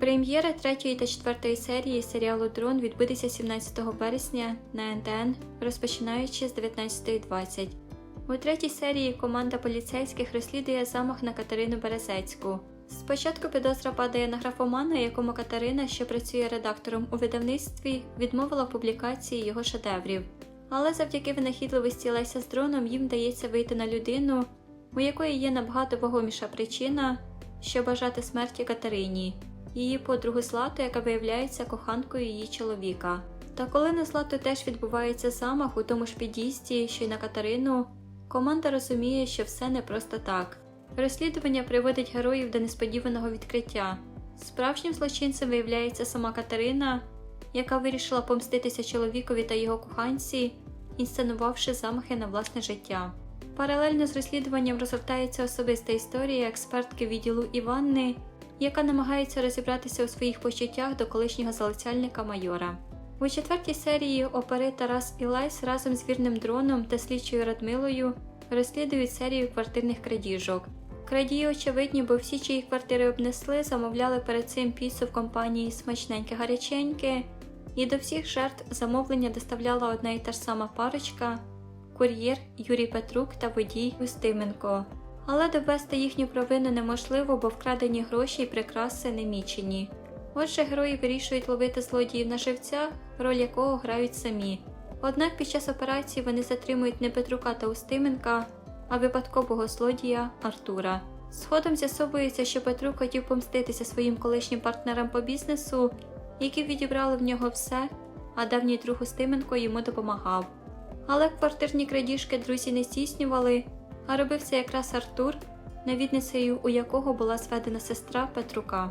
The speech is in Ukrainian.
Прем'єра третьої та четвертої серії серіалу Дрон відбудеться 17 вересня на НТН, розпочинаючи з 19.20. У третій серії команда поліцейських розслідує замах на Катерину Березецьку. Спочатку підозра падає на графомана, якому Катерина, що працює редактором у видавництві, відмовила публікації його шедеврів. Але завдяки винахідливості Леся з дроном їм вдається вийти на людину, у якої є набагато вагоміша причина, що бажати смерті Катерині, її подругу Злату, яка виявляється коханкою її чоловіка. Та коли на Злату теж відбувається замах у тому ж під'їзді, що й на Катерину, команда розуміє, що все не просто так. Розслідування приводить героїв до несподіваного відкриття. Справжнім злочинцем виявляється сама Катерина, яка вирішила помститися чоловікові та його коханці, інсценувавши замахи на власне життя. Паралельно з розслідуванням розгортається особиста історія експертки відділу Іванни, яка намагається розібратися у своїх почуттях до колишнього залицяльника майора. У четвертій серії опери Тарас і Лайс разом з вірним дроном та слідчою Радмилою розслідують серію квартирних крадіжок. Крадії очевидні, бо всі, чиї квартири обнесли, замовляли перед цим піцу в компанії смачненьке гаряченьке, і до всіх жертв замовлення доставляла одна і та ж сама парочка кур'єр Юрій Петрук та водій Устименко. Але довести їхню провину неможливо, бо вкрадені гроші і прикраси не мічені. Отже, герої вирішують ловити злодіїв на живця, роль якого грають самі. Однак під час операції вони затримують не Петрука та Устименка, а випадкового злодія Артура. Згодом з'ясовується, що Петрук хотів помститися своїм колишнім партнерам по бізнесу, які відібрали в нього все, а давній друг Устименко йому допомагав. Але квартирні крадіжки друзі не здійснювали, а робив це якраз Артур, навідницею у якого була зведена сестра Петрука.